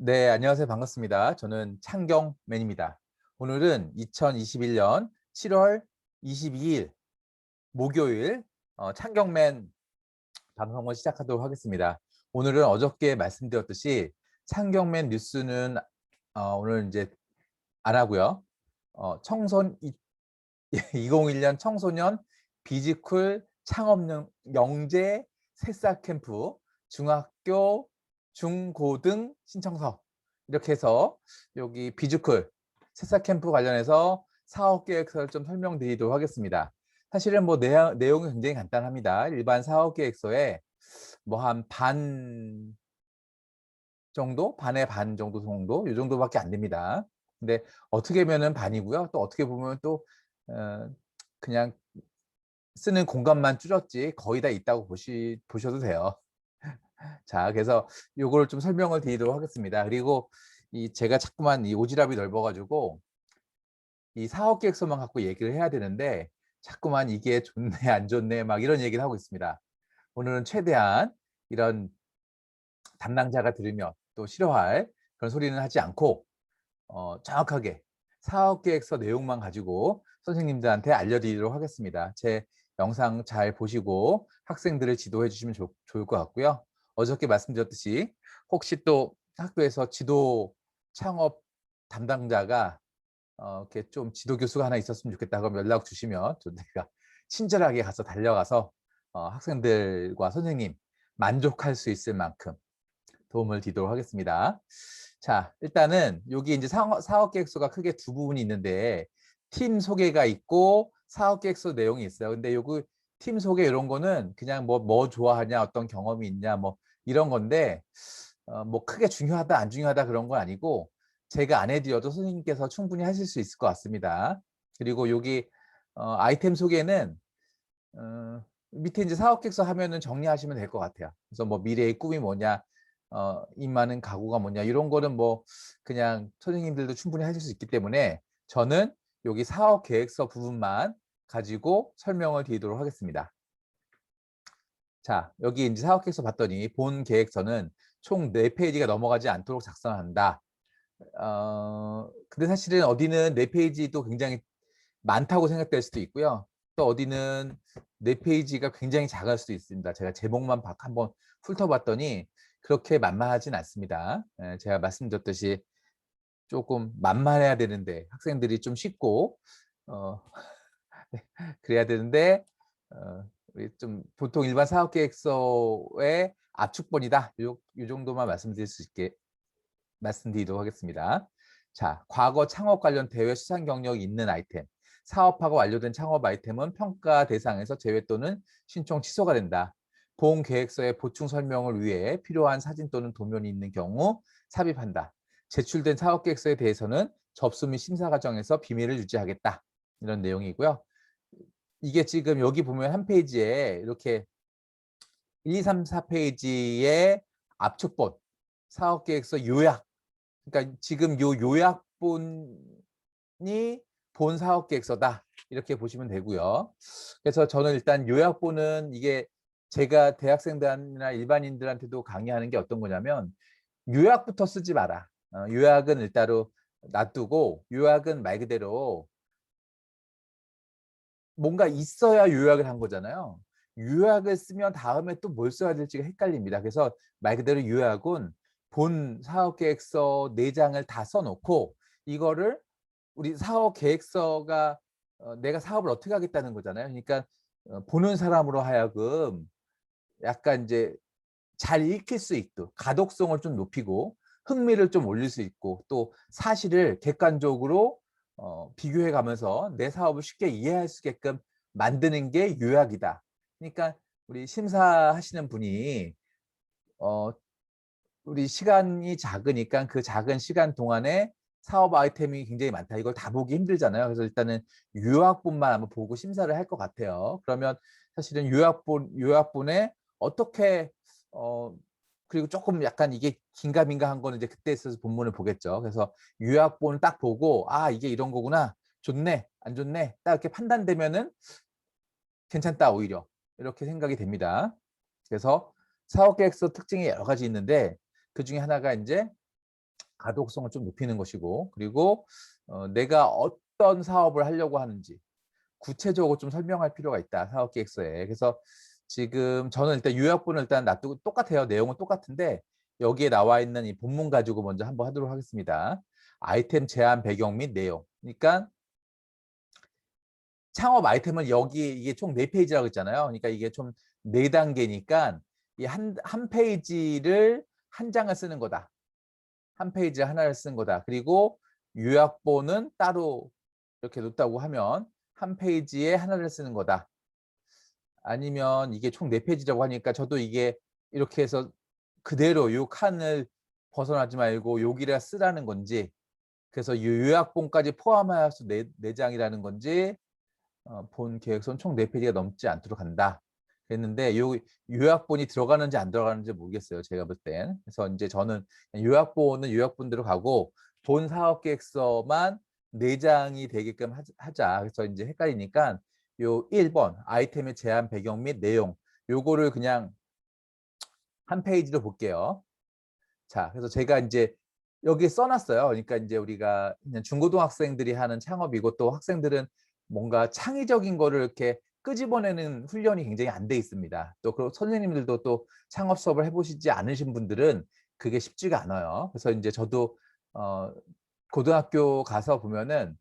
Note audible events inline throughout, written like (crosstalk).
네, 안녕하세요. 반갑습니다. 저는 창경맨입니다. 오늘은 2021년 7월 22일 목요일 어, 창경맨 방송을 시작하도록 하겠습니다. 오늘은 어저께 말씀드렸듯이 창경맨 뉴스는 어, 오늘 이제 안 하고요. 어, (laughs) 청소년 2001년 청소년 비지쿨 창업 영재 새싹 캠프 중학교 중고등 신청서 이렇게 해서 여기 비주클 새싹 캠프 관련해서 사업 계획서를 좀 설명드리도록 하겠습니다. 사실은 뭐 내용, 내용이 굉장히 간단합니다. 일반 사업 계획서에 뭐 한 반 정도, 반의 반 정도 정도, 이 정도밖에 안 됩니다. 근데 어떻게 보면은 반이고요. 또 어떻게 보면 또 어, 그냥 쓰는 공간만 줄였지 거의 다 있다고 보시, 보셔도 돼요. 자, 그래서 요거를 좀 설명을 드리도록 하겠습니다. 그리고 이 제가 자꾸만 이 오지랖이 넓어가지고 이 사업 계획서만 갖고 얘기를 해야 되는데 자꾸만 이게 좋네 안 좋네 막 이런 얘기를 하고 있습니다. 오늘은 최대한 이런 담당자가 들으면 또 싫어할 그런 소리는 하지 않고 어, 정확하게 사업 계획서 내용만 가지고 선생님들한테 알려드리도록 하겠습니다. 제 영상 잘 보시고 학생들을 지도해 주시면 좋, 좋을 것 같고요. 어저께 말씀드렸듯이 혹시 또 학교에서 지도 창업 담당자가 어, 이렇게 좀 지도 교수가 하나 있었으면 좋겠다 그럼 연락 주시면 저 내가 (laughs) 친절하게 가서 달려가서 어, 학생들과 선생님 만족할 수 있을 만큼 도움을 드리도록 하겠습니다. 자, 일단은 여기 이제 사업, 사업 계획서가 크게 두 부분이 있는데 팀 소개가 있고 사업 계획서 내용이 있어요. 근데 요거 팀 소개 이런 거는 그냥 뭐뭐 좋아하냐, 어떤 경험이 있냐, 뭐 이런 건데 어, 뭐 크게 중요하다 안 중요하다 그런 건 아니고 제가 안 해드려도 선생님께서 충분히 하실 수 있을 것 같습니다. 그리고 여기 어, 아이템 소개는 어, 밑에 이제 사업계획서 하면은 정리하시면 될 것 같아요. 그래서 뭐 미래의 꿈이 뭐냐, 어, 임하는 가구가 뭐냐 이런 거는 뭐 그냥 선생님들도 충분히 하실 수 있기 때문에 저는 여기 사업 계획서 부분만 가지고 설명을 드리도록 하겠습니다. 자, 여기 이제 사업 계획서 봤더니 본 계획서는 총 4페이지가 넘어가지 않도록 작성한다. 어, 근데 사실은 어디는 4페이지도 굉장히 많다고 생각될 수도 있고요. 또 어디는 4페이지가 굉장히 작을 수도 있습니다. 제가 제목만 한번 훑어봤더니 그렇게 만만하진 않습니다. 예, 제가 말씀드렸듯이 조금 만만해야 되는데 학생들이 좀 쉽고 어, (laughs) 그래야 되는데 어, 좀 보통 일반 사업계획서의 압축본이다. 요, 요 정도만 말씀드릴 수 있게 말씀드리도록 하겠습니다. 자, 과거 창업 관련 대회 수상 경력이 있는 아이템. 사업하고 완료된 창업 아이템은 평가 대상에서 제외 또는 신청 취소가 된다. 본 계획서의 보충 설명을 위해 필요한 사진 또는 도면이 있는 경우 삽입한다. 제출된 사업 계획서에 대해서는 접수 및 심사 과정에서 비밀을 유지하겠다. 이런 내용이고요. 이게 지금 여기 보면 한 페이지에 이렇게 1, 2, 3, 4페이지의 압축본, 사업계획서 요약. 그러니까 지금 요 요약본이 본 사업계획서다. 이렇게 보시면 되고요. 그래서 저는 일단 요약본은 이게 제가 대학생들이나 일반인들한테도 강의하는 게 어떤 거냐면 요약부터 쓰지 마라. 어, 요약은 일단로 놔두고 요약은 말 그대로 뭔가 있어야 요약을 한 거잖아요. 요약을 쓰면 다음에 또 뭘 써야 될지가 헷갈립니다. 그래서 말 그대로 요약은 본 사업계획서 네장을다 써놓고 이거를 우리 사업계획서가 어, 내가 사업을 어떻게 하겠다는 거잖아요. 그러니까 어, 보는 사람으로 하여금 약간 이제 잘 읽힐 수 있도록 가독성을 좀 높이고 흥미를 좀 올릴 수 있고 또 사실을 객관적으로 어, 비교해 가면서 내 사업을 쉽게 이해할 수 있게끔 만드는 게 요약이다. 그러니까 우리 심사하시는 분이 어, 우리 시간이 작으니까 그 작은 시간 동안에 사업 아이템이 굉장히 많다. 이걸 다 보기 힘들잖아요. 그래서 일단은 요약본만 한번 보고 심사를 할 것 같아요. 그러면 사실은 요약본 요약본에 어떻게 어, 그리고 조금 약간 이게 긴가민가한 거는 이제 그때 있어서 본문을 보겠죠. 그래서 요약본을 딱 보고 아 이게 이런 거구나. 좋네. 안 좋네. 딱 이렇게 판단되면은 괜찮다 오히려. 이렇게 생각이 됩니다. 그래서 사업계획서 특징이 여러 가지 있는데 그 중에 하나가 이제 가독성을 좀 높이는 것이고 그리고 어, 내가 어떤 사업을 하려고 하는지 구체적으로 좀 설명할 필요가 있다 사업 계획서에. 그래서 지금 저는 일단 요약본을 일단 놔두고 똑같아요. 내용은 똑같은데 여기에 나와 있는 이 본문 가지고 먼저 한번 하도록 하겠습니다. 아이템 제한 배경 및 내용. 그러니까 창업 아이템을 여기 이게 총 네 페이지라고 했잖아요. 그러니까 이게 좀 네 단계니까 이 한 한 페이지를 한 장을 쓰는 거다. 한 페이지 하나를 쓰는 거다. 그리고 요약본은 따로 이렇게 놓다고 하면 한 페이지에 하나를 쓰는 거다. 아니면 이게 총 네 페이지라고 하니까 저도 이게 이렇게 해서 그대로 요 칸을 벗어나지 말고 여기를 쓰라는 건지 그래서 이 요약본까지 포함하여서 네, 네 장이라는 건지 어, 본 계획서는 총 네 페이지가 넘지 않도록 한다. 그랬는데 요 요약본이 들어가는지 안 들어가는지 모르겠어요. 제가 볼 땐. 그래서 이제 저는 요약본은 요약본대로 가고 본 사업 계획서만 네 장이 되게끔 하자. 그래서 이제 헷갈리니까 요 1번 아이템의 제한 배경 및 내용 요거를 그냥 한 페이지로 볼게요. 자, 그래서 제가 이제 여기 써놨어요. 그러니까 이제 우리가 그냥 중고등학생들이 하는 창업이고 또 학생들은 뭔가 창의적인 거를 이렇게 끄집어내는 훈련이 굉장히 안 돼 있습니다. 또그 선생님들도 또 창업 수업을 해보시지 않으신 분들은 그게 쉽지가 않아요. 그래서 이제 저도 어, 고등학교 가서 보면은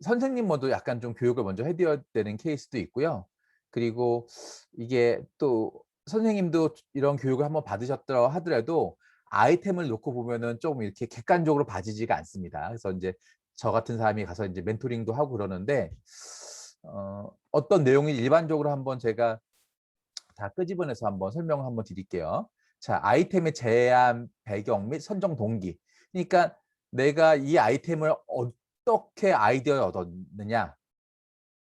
선생님 모두 약간 좀 교육을 먼저 해드려야 되는 케이스도 있고요. 그리고 이게 또 선생님도 이런 교육을 한번 받으셨더라 하더라도 아이템을 놓고 보면은 좀 이렇게 객관적으로 봐지지가 않습니다. 그래서 이제 저 같은 사람이 가서 이제 멘토링도 하고 그러는데 어, 어떤 내용이 일반적으로 한번 제가 다 끄집어내서 한번 설명을 한번 드릴게요. 자, 아이템의 제한 배경 및 선정 동기. 그러니까 내가 이 아이템을 어 떻게 아이디어를 얻었느냐?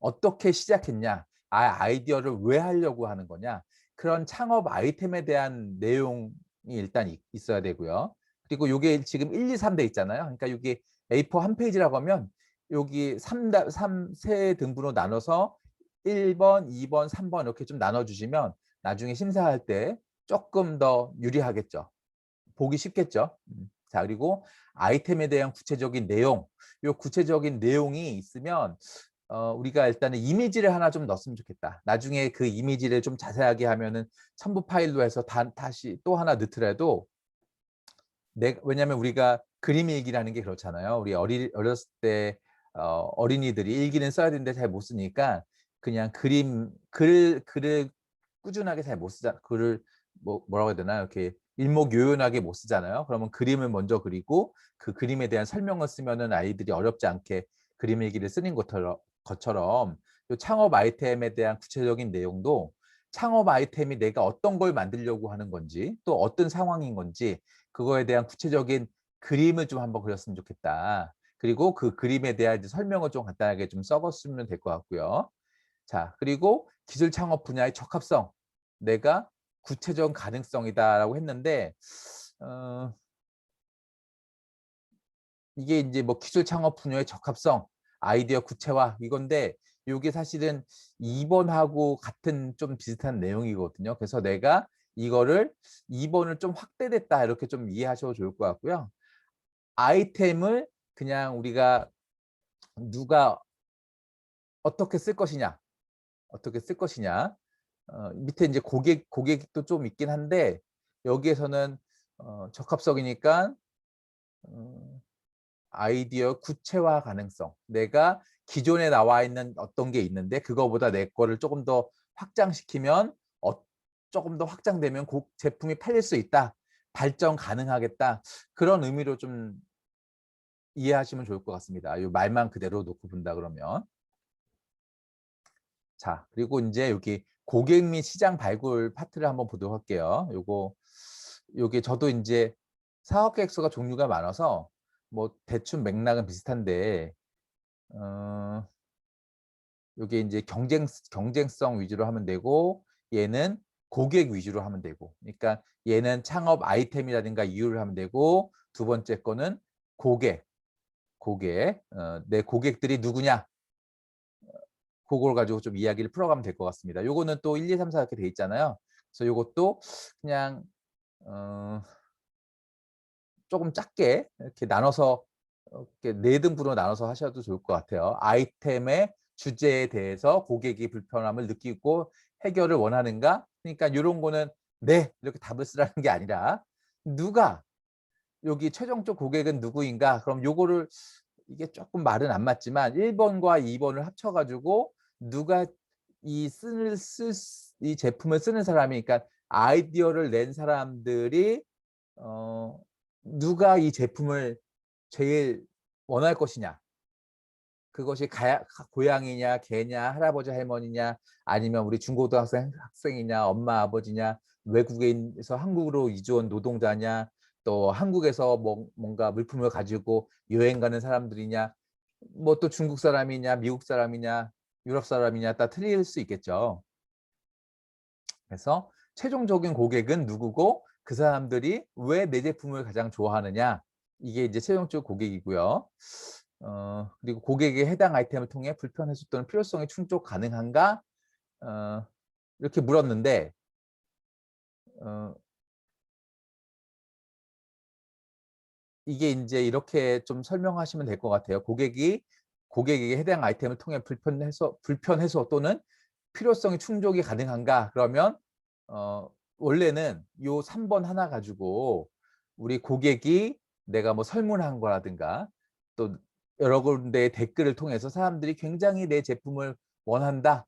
어떻게 시작했냐? 아, 아이디어를 왜 하려고 하는 거냐? 그런 창업 아이템에 대한 내용이 일단 있어야 되고요. 그리고 이게 지금 1, 2, 3대 있잖아요. 그러니까 여기 A4 한 페이지라고 하면 여기 3, 3, 세 등분으로 나눠서 1번, 2번, 3번 이렇게 좀 나눠주시면 나중에 심사할 때 조금 더 유리하겠죠. 보기 쉽겠죠. 음. 자 그리고 아이템에 대한 구체적인 내용 이 구체적인 내용이 있으면 어, 우리가 일단은 이미지를 하나 좀 넣었으면 좋겠다. 나중에 그 이미지를 좀 자세하게 하면은 첨부 파일로 해서 다, 다시 또 하나 넣더라도 내, 왜냐하면 우리가 그림 일기라는 게 그렇잖아요. 우리 어리, 어렸을 때 어, 어린이들이 일기는 써야 되는데 잘 못 쓰니까 그냥 그림 글 글을 꾸준하게 잘 못 쓰자 글을 뭐 뭐라고 해야 되나? 이렇게 일목요연하게 못 쓰잖아요. 그러면 그림을 먼저 그리고 그 그림에 대한 설명을 쓰면은 아이들이 어렵지 않게 그림 일기를 쓰는 것처럼, 창업 아이템에 대한 구체적인 내용도 창업 아이템이 내가 어떤 걸 만들려고 하는 건지 또 어떤 상황인 건지 그거에 대한 구체적인 그림을 좀 한번 그렸으면 좋겠다. 그리고 그 그림에 대한 설명을 좀 간단하게 좀 써봤으면 될 것 같고요. 자, 그리고 기술 창업 분야의 적합성. 내가 구체적 가능성이다라고 했는데 어, 이게 이제 뭐 기술 창업 분야의 적합성, 아이디어 구체화 이건데 이게 사실은 2번하고 같은 좀 비슷한 내용이거든요. 그래서 내가 이거를 2번을 좀 확대됐다 이렇게 좀 이해하셔도 좋을 것 같고요. 아이템을 그냥 우리가 누가 어떻게 쓸 것이냐 어떻게 쓸 것이냐 어, 밑에 이제 고객 고객도 좀 있긴 한데 여기에서는 어, 적합성이니까 어, 아이디어 구체화 가능성. 내가 기존에 나와 있는 어떤 게 있는데 그거보다 내 거를 조금 더 확장시키면 어, 조금 더 확장되면 고, 제품이 팔릴 수 있다. 발전 가능하겠다. 그런 의미로 좀 이해하시면 좋을 것 같습니다. 이 말만 그대로 놓고 본다 그러면. 자 그리고 이제 여기 고객 및 시장 발굴 파트를 한번 보도록 할게요. 요거 요게 저도 이제 사업 계획서가 종류가 많아서 뭐 대충 맥락은 비슷한데 어 요게 이제 경쟁 경쟁성 위주로 하면 되고 얘는 고객 위주로 하면 되고 그러니까 얘는 창업 아이템이라든가 이유를 하면 되고 두 번째 거는 고객 고객 어, 내 고객들이 누구냐 그걸 가지고 좀 이야기를 풀어가면 될 것 같습니다. 요거는 또 1, 2, 3, 4 이렇게 돼 있잖아요. 그래서 요것도 그냥 어, 조금 작게 이렇게 나눠서 이렇게 네 등분으로 나눠서 하셔도 좋을 것 같아요. 아이템의 주제에 대해서 고객이 불편함을 느끼고 해결을 원하는가? 그러니까 이런 거는 네 이렇게 답을 쓰라는 게 아니라 누가 여기 최종적 고객은 누구인가? 그럼 요거를 이게 조금 말은 안 맞지만 1번과 2번을 합쳐 가지고 누가 이 쓰는 쓸이 제품을 쓰는 사람이 그러니까 아이디어를 낸 사람들이 어 누가 이 제품을 제일 원할 것이냐. 그것이 가야, 고양이냐, 개냐, 할아버지, 할머니냐, 아니면 우리 중고등학생 학생이냐, 엄마, 아버지냐, 외국에서 한국으로 이주 온 노동자냐, 또 한국에서 뭐, 뭔가 물품을 가지고 여행 가는 사람들이냐, 뭐 또 중국 사람이냐, 미국 사람이냐, 유럽 사람이냐 다 틀릴 수 있겠죠. 그래서 최종적인 고객은 누구고 그 사람들이 왜 내 제품을 가장 좋아하느냐 이게 이제 최종적 고객이고요. 어, 그리고 고객의 해당 아이템을 통해 불편 해소 또는 필요성이 충족 가능한가 어, 이렇게 물었는데 어, 이게 이제 이렇게 좀 설명하시면 될 것 같아요. 고객이 고객에게 해당 아이템을 통해 불편 해소 불편 해소 또는 필요성이 충족이 가능한가? 그러면 어, 원래는 요 3번 하나 가지고 우리 고객이 내가 뭐 설문한 거라든가 또 여러 군데의 댓글을 통해서 사람들이 굉장히 내 제품을 원한다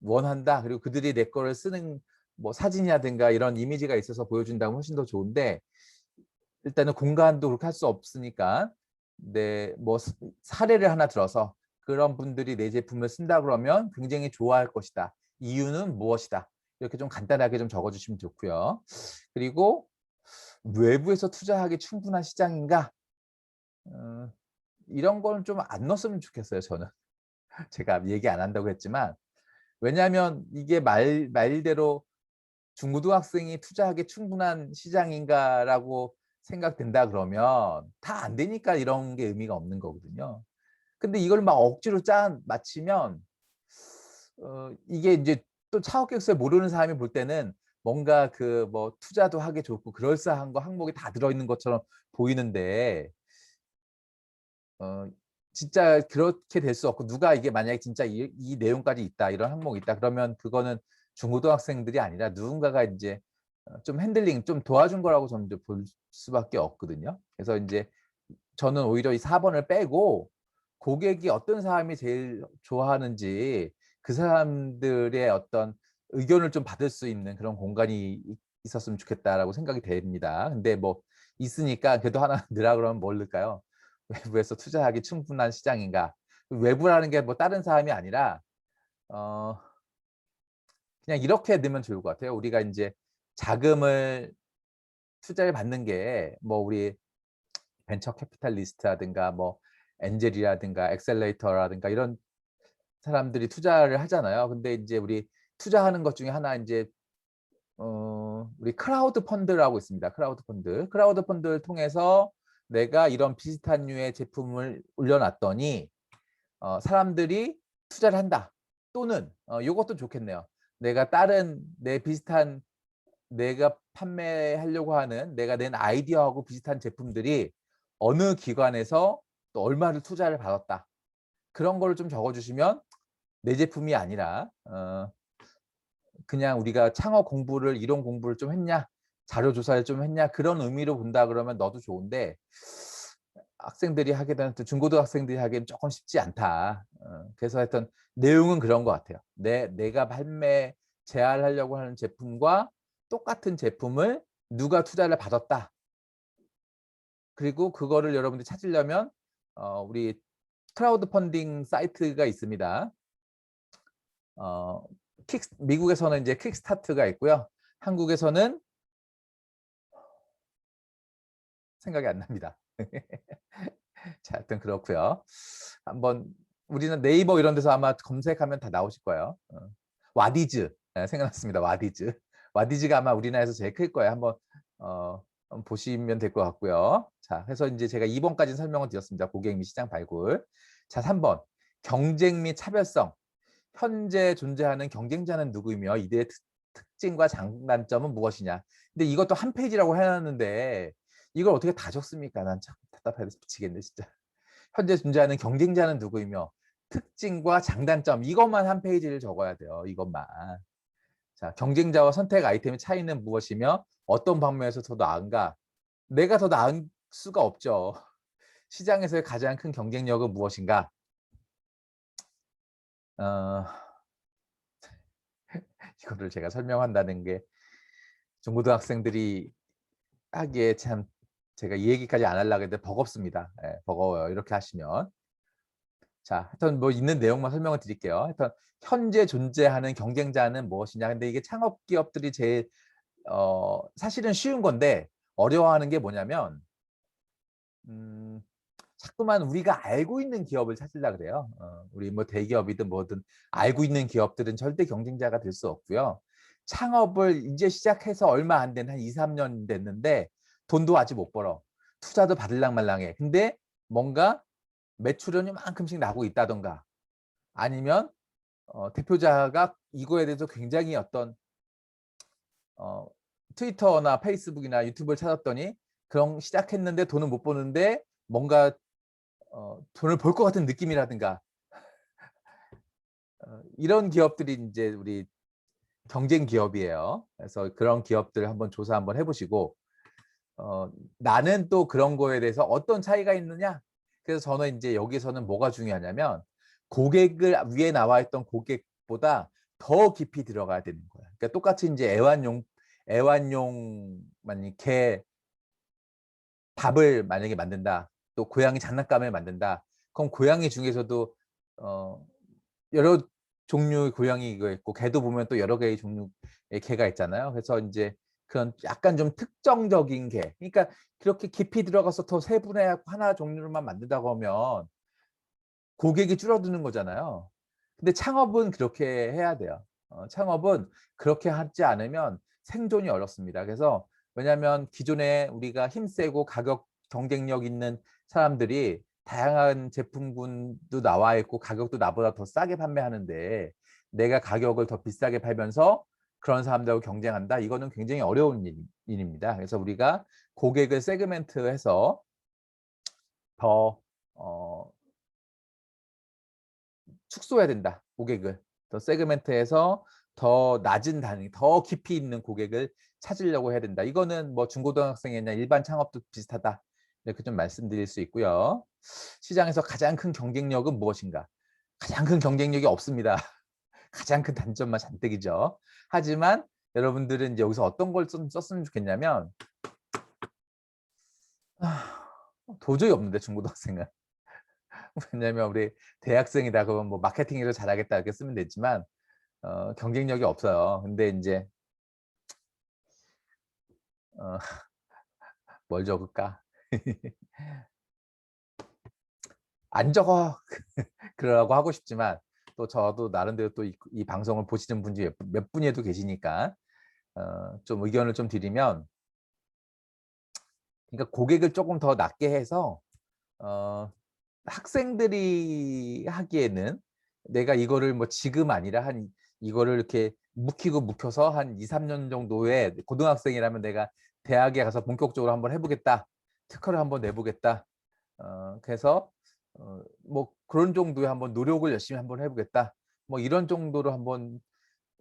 원한다 그리고 그들이 내 거를 쓰는 뭐 사진이라든가 이런 이미지가 있어서 보여준다면 훨씬 더 좋은데 일단은 공간도 그렇게 할 수 없으니까 네뭐 사례를 하나 들어서 그런 분들이 내 제품을 쓴다 그러면 굉장히 좋아할 것이다. 이유는 무엇이다? 이렇게 좀 간단하게 좀 적어주시면 좋고요. 그리고 외부에서 투자하기 충분한 시장인가? 어, 이런 건 좀 안 넣었으면 좋겠어요 저는. (laughs) 제가 얘기 안 한다고 했지만. 왜냐하면 이게 말 말대로 중고등학생이 투자하기 충분한 시장인가라고 생각된다 그러면 다 안 되니까 이런 게 의미가 없는 거거든요. 근데 이걸 막 억지로 짠 맞히면 어, 이게 이제 또 차업객수에 모르는 사람이 볼 때는 뭔가 그 뭐 투자도 하기 좋고 그럴싸한 거 항목이 다 들어있는 것처럼 보이는데 어, 진짜 그렇게 될 수 없고 누가 이게 만약에 진짜 이, 이 내용까지 있다 이런 항목이 있다 그러면 그거는 중고등학생들이 아니라 누군가가 이제 어, 좀 핸들링 좀 도와준 거라고 저는 이제 볼 수밖에 없거든요. 그래서 이제 저는 오히려 이 4번을 빼고 고객이 어떤 사람이 제일 좋아하는지 그 사람들의 어떤 의견을 좀 받을 수 있는 그런 공간이 있었으면 좋겠다라고 생각이 됩니다. 근데 뭐 있으니까 그래도 하나 (laughs) 넣으라 그러면 뭘 넣을까요? 외부에서 투자하기 충분한 시장인가? 외부라는 게 뭐 다른 사람이 아니라 어 그냥 이렇게 넣으면 좋을 것 같아요. 우리가 이제 자금을 투자를 받는 게 뭐 우리 벤처 캐피탈리스트라든가 뭐 엔젤이라든가 엑셀레이터라든가 이런 사람들이 투자를 하잖아요. 근데 이제 우리 투자하는 것 중에 하나 이제 어 우리 크라우드 펀드라고 있습니다. 크라우드 펀드. 크라우드 펀드를 통해서 내가 이런 비슷한 류의 제품을 올려놨더니 어 사람들이 투자를 한다. 또는 어 요것도 좋겠네요. 내가 다른 내 비슷한 내가 판매하려고 하는 내가 낸 아이디어하고 비슷한 제품들이 어느 기관에서 또 얼마를 투자를 받았다. 그런 거를 좀 적어주시면 내 제품이 아니라 어, 그냥 우리가 창업 공부를 이론 공부를 좀 했냐 자료 조사를 좀 했냐 그런 의미로 본다 그러면 너도 좋은데 학생들이 하게 되는 또 중고등학생들이 하기엔 조금 쉽지 않다. 어, 그래서 하여튼 내용은 그런 것 같아요. 내 내가 판매 제안하려고 하는 제품과 똑같은 제품을 누가 투자를 받았다. 그리고 그거를 여러분들이 찾으려면 어, 우리 크라우드 펀딩 사이트가 있습니다. 어, 킥, 미국에서는 이제 킥스타트가 있고요. 한국에서는 생각이 안 납니다. (laughs) 자, 하여튼 그렇고요. 한번 우리는 네이버 이런 데서 아마 검색하면 다 나오실 거예요. 어. 와디즈 네, 생각났습니다. 와디즈. 와디즈가 아마 우리나라에서 제일 클 거예요. 한번 어, 보시면 될 것 같고요. 자, 그래서 이제 제가 2번까지 설명을 드렸습니다. 고객 및 시장 발굴. 자, 3번. 경쟁 및 차별성. 현재 존재하는 경쟁자는 누구이며 이들의 특, 징과 장단점은 무엇이냐. 근데 이것도 한 페이지라고 해놨는데 이걸 어떻게 다 적습니까? 난 참 답답해서 미치겠네 진짜. 현재 존재하는 경쟁자는 누구이며 특징과 장단점 이것만 한 페이지를 적어야 돼요. 이것만. 자, 경쟁자와 선택 아이템의 차이는 무엇이며 어떤 방면에서 더 나은가? 내가 더 나은 수가 없죠. (laughs) 시장에서의 가장 큰 경쟁력은 무엇인가? 어, (laughs) 이거를 제가 설명한다는 게 중고등학생들이 하기에 참 제가 이 얘기까지 안 하려고 했는데 버겁습니다. 예, 버거워요. 이렇게 하시면. 자, 하여튼 뭐 있는 내용만 설명을 드릴게요. 하여튼 현재 존재하는 경쟁자는 무엇이냐. 근데 이게 창업 기업들이 제일 어, 사실은 쉬운 건데 어려워하는 게 뭐냐면 음, 자꾸만 우리가 알고 있는 기업을 찾으려 그래요. 어, 우리 뭐 대기업이든 뭐든 알고 있는 기업들은 절대 경쟁자가 될 수 없고요. 창업을 이제 시작해서 얼마 안 된 한 2, 3년 됐는데 돈도 아직 못 벌어. 투자도 받을랑 말랑해. 근데 뭔가 매출은 이만큼씩 나고 있다던가 아니면 어, 대표자가 이거에 대해서 굉장히 어떤 어, 트위터나 페이스북이나 유튜브를 찾았더니 그런 시작했는데 돈은 못 버는데 뭔가 어, 돈을 벌 것 같은 느낌이라든가 어, 이런 기업들이 이제 우리 경쟁 기업이에요. 그래서 그런 기업들 한번 조사 한번 해보시고 어, 나는 또 그런 거에 대해서 어떤 차이가 있느냐? 그래서 저는 이제 여기서는 뭐가 중요하냐면 고객을 위에 나와 있던 고객보다 더 깊이 들어가야 되는 거야. 그러니까 똑같이 이제 애완용 애완용 만약 개 밥을 만약에 만든다. 또 고양이 장난감을 만든다. 그럼 고양이 중에서도 어 여러 종류의 고양이가 있고 개도 보면 또 여러 개의 종류의 개가 있잖아요. 그래서 이제 그런 약간 좀 특정적인 개. 그러니까 그렇게 깊이 들어가서 더 세분화 하나 종류로만 만든다고 하면 고객이 줄어드는 거잖아요. 근데 창업은 그렇게 해야 돼요. 어, 창업은 그렇게 하지 않으면 생존이 어렵습니다. 그래서 왜냐하면 기존에 우리가 힘세고 가격 경쟁력 있는 사람들이 다양한 제품군도 나와 있고 가격도 나보다 더 싸게 판매하는데 내가 가격을 더 비싸게 팔면서 그런 사람들하고 경쟁한다. 이거는 굉장히 어려운 일, 일입니다. 그래서 우리가 고객을 세그멘트해서 더 어, 축소해야 된다. 고객을 더 세그멘트해서 더 낮은 단위, 더 깊이 있는 고객을 찾으려고 해야 된다. 이거는 뭐 중고등학생이나 일반 창업도 비슷하다. 이렇게 좀 말씀드릴 수 있고요. 시장에서 가장 큰 경쟁력은 무엇인가? 가장 큰 경쟁력이 없습니다. (laughs) 가장 큰 단점만 잔뜩이죠. 하지만 여러분들은 이제 여기서 어떤 걸 썼, 썼으면 좋겠냐면 아, 도저히 없는데 중고등학생은 (laughs) 왜냐면 우리 대학생이다 그러면 뭐 마케팅으로 잘하겠다 이렇게 쓰면 되지만 어, 경쟁력이 없어요. 근데 이제 어, (laughs) 뭘 적을까? (laughs) 안 적어 그러라고 하고 싶지만 또 저도 나름대로 또 이 방송을 보시는 분이 몇, 몇 분이도 계시니까 어, 좀 의견을 좀 드리면 그러니까 고객을 조금 더 낮게 해서 어, 학생들이 하기에는 내가 이거를 뭐 지금 아니라 한 이거를 이렇게 묵히고 묵혀서 한 2, 3년 정도에 고등학생이라면 내가 대학에 가서 본격적으로 한번 해보겠다. 특허를 한번 내보겠다. 어, 그래서 어, 뭐 그런 정도의 한번 노력을 열심히 한번 해보겠다. 뭐 이런 정도로 한번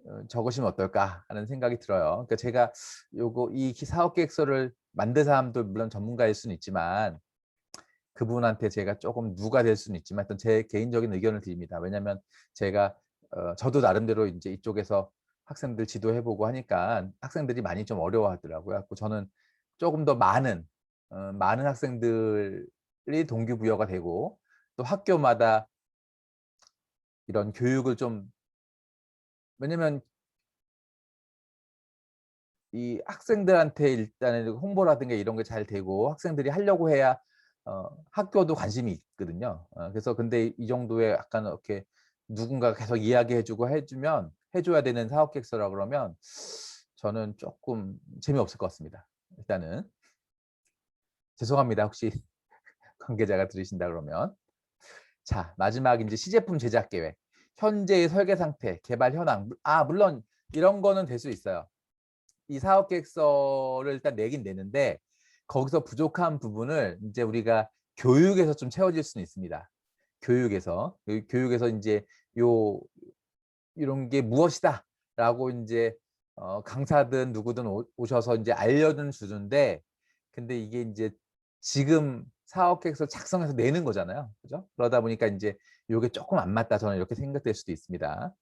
어, 적으시면 어떨까 하는 생각이 들어요. 그러니까 제가 요거 이 사업 계획서를 만든 사람도 물론 전문가일 수는 있지만 그분한테 제가 조금 누가 될 수는 있지만 어떤 제 개인적인 의견을 드립니다. 왜냐하면 제가 어, 저도 나름대로 이제 이쪽에서 학생들 지도해보고 하니까 학생들이 많이 좀 어려워하더라고요. 저는 조금 더 많은 어, 많은 학생들이 동기부여가 되고 또 학교마다 이런 교육을 좀 왜냐면 이 학생들한테 일단은 홍보라든가 이런 게 잘 되고 학생들이 하려고 해야 어, 학교도 관심이 있거든요. 어, 그래서 근데 이 정도의 약간 이렇게 누군가 계속 이야기해주고 해주면 해줘야 되는 사업 계획서라 그러면 저는 조금 재미없을 것 같습니다. 일단은 죄송합니다. 혹시 (laughs) 관계자가 들으신다 그러면 자 마지막 이제 시제품 제작 계획 현재의 설계 상태 개발 현황 아 물론 이런 거는 될 수 있어요. 이 사업 계획서를 일단 내긴 내는데 거기서 부족한 부분을 이제 우리가 교육에서 좀 채워질 수는 있습니다. 교육에서 그 교육에서 이제 요 이런 게 무엇이다라고 이제 어, 강사든 누구든 오, 오셔서 이제 알려준 주는데 근데 이게 이제 지금 사업 계획서 작성해서 내는 거잖아요. 그죠? 그러다 보니까 이제 요게 조금 안 맞다 저는 이렇게 생각될 수도 있습니다.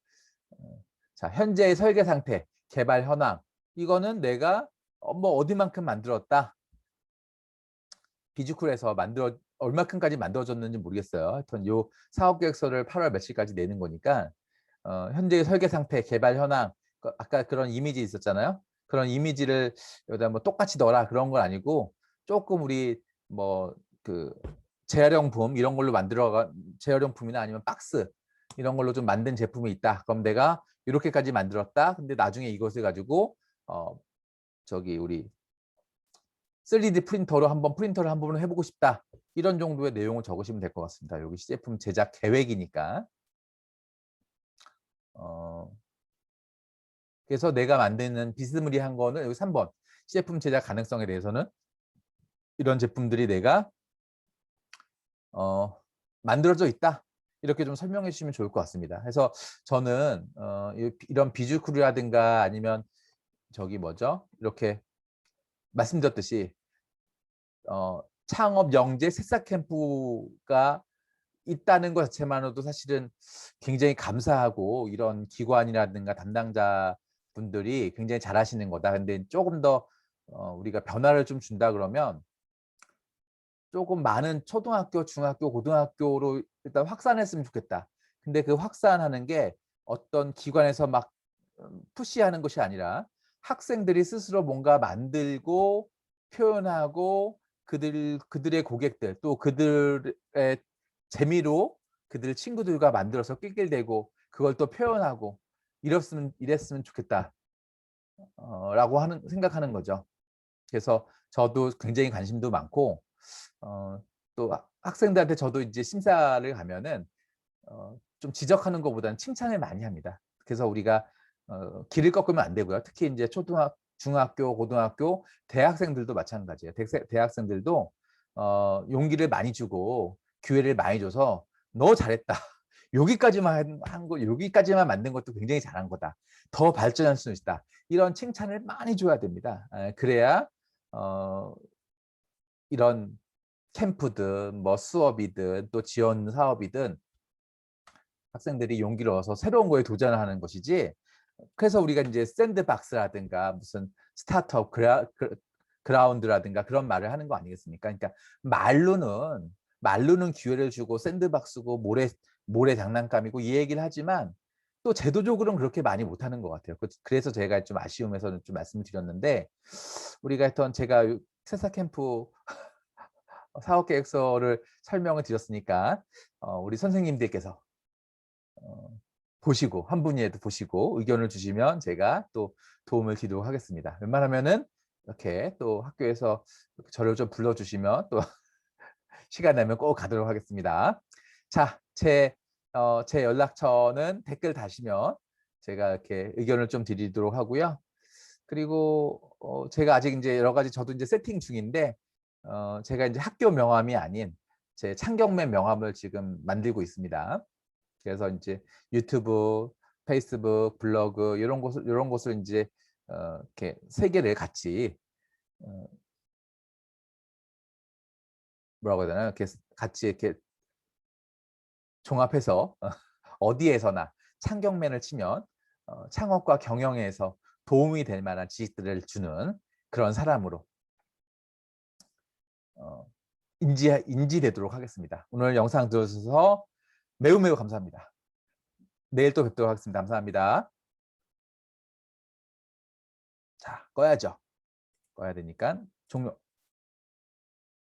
어, 자, 현재의 설계 상태, 개발 현황. 이거는 내가 어, 뭐 어디만큼 만들었다. 비주쿨에서 만들어 얼마큼까지 만들어졌는지 모르겠어요. 하여튼 요 사업 계획서를 8월 며칠까지 내는 거니까 어, 현재의 설계 상태, 개발 현황, 그 아까 그런 이미지 있었잖아요. 그런 이미지를 여기다 뭐 똑같이 넣어라 그런 건 아니고 조금 우리 뭐 그 재활용품 이런 걸로 만들어가 재활용품이나 아니면 박스 이런 걸로 좀 만든 제품이 있다. 그럼 내가 이렇게까지 만들었다. 근데 나중에 이것을 가지고 어 저기 우리 3D 프린터로 한번 프린터를 한번 해보고 싶다. 이런 정도의 내용을 적으시면 될 것 같습니다. 여기 제품 제작 계획이니까. 어, 그래서 내가 만드는 비스무리한 거는 여기 3번 제품 제작 가능성에 대해서는 이런 제품들이 내가 어, 만들어져 있다. 이렇게 좀 설명해 주시면 좋을 것 같습니다. 그래서 저는 어, 이런 비주크루라든가 아니면 저기 뭐죠? 이렇게 말씀드렸듯이 어, 창업 영재 새싹 캠프가 있다는 것 자체만으로도 사실은 굉장히 감사하고 이런 기관이라든가 담당자 분들이 굉장히 잘하시는 거다. 근데 조금 더 어, 우리가 변화를 좀 준다 그러면 조금 많은 초등학교, 중학교, 고등학교로 일단 확산했으면 좋겠다. 근데 그 확산하는 게 어떤 기관에서 막 음, 푸시하는 것이 아니라 학생들이 스스로 뭔가 만들고 표현하고 그들 그들의 고객들 또 그들의 재미로 그들 친구들과 만들어서 낄낄대고 그걸 또 표현하고 이랬으면 이랬으면 좋겠다. 어, 라고 하는 생각하는 거죠. 그래서 저도 굉장히 관심도 많고 어, 또 학생들한테 저도 이제 심사를 가면은 어, 좀 지적하는 것보다는 칭찬을 많이 합니다. 그래서 우리가 어, 길을 꺾으면 안 되고요. 특히 이제 초등학 중학교, 고등학교, 대학생들도 마찬가지예요. 대학생 들도 어, 용기를 많이 주고 기회를 많이 줘서 너 잘했다. (laughs) 여기까지만 한 거, 여기까지만 만든 것도 굉장히 잘한 거다. 더 발전할 수 있다. 이런 칭찬을 많이 줘야 됩니다. 그래야 어, 이런 캠프든 뭐 수업이든 또 지원 사업이든 학생들이 용기를 얻어서 새로운 거에 도전하는 것이지 그래서 우리가 이제 샌드박스라든가 무슨 스타트업 그라, 그라운드라든가 그런 말을 하는 거 아니겠습니까? 그러니까 말로는 말로는 기회를 주고 샌드박스고 모래 모래 장난감이고 이 얘기를 하지만 또 제도적으로는 그렇게 많이 못하는 것 같아요. 그, 그래서 제가 좀 아쉬움에서는 좀 말씀을 드렸는데 우리가 했던 제가 세사 캠프 (laughs) 사업 계획서를 설명을 드렸으니까 어, 우리 선생님들께서 어, 보시고 한 분이라도 보시고 의견을 주시면 제가 또 도움을 드리도록 하겠습니다. 웬만하면은 이렇게 또 학교에서 저를 좀 불러주시면 또 (laughs) 시간 나면 꼭 가도록 하겠습니다. 자, 제, 어, 제 연락처는 댓글 다시면 제가 이렇게 의견을 좀 드리도록 하고요. 그리고 어, 제가 아직 이제 여러 가지 저도 이제 세팅 중인데 어, 제가 이제 학교 명함이 아닌 제 창경맨 명함을 지금 만들고 있습니다. 그래서 이제 유튜브, 페이스북, 블로그 이런 곳을 이런 곳을 이제 어, 이렇게 세 개를 같이 어, 뭐라고 해야 되나 이렇게 같이 이렇게 종합해서 어디에서나 창경맨을 치면 어, 창업과 경영에서 도움이 될 만한 지식들을 주는 그런 사람으로 어, 인지 인지되도록 하겠습니다. 오늘 영상 들어주셔서 매우 매우 감사합니다. 내일 또 뵙도록 하겠습니다. 감사합니다. 자, 꺼야죠. 꺼야 되니까 종료.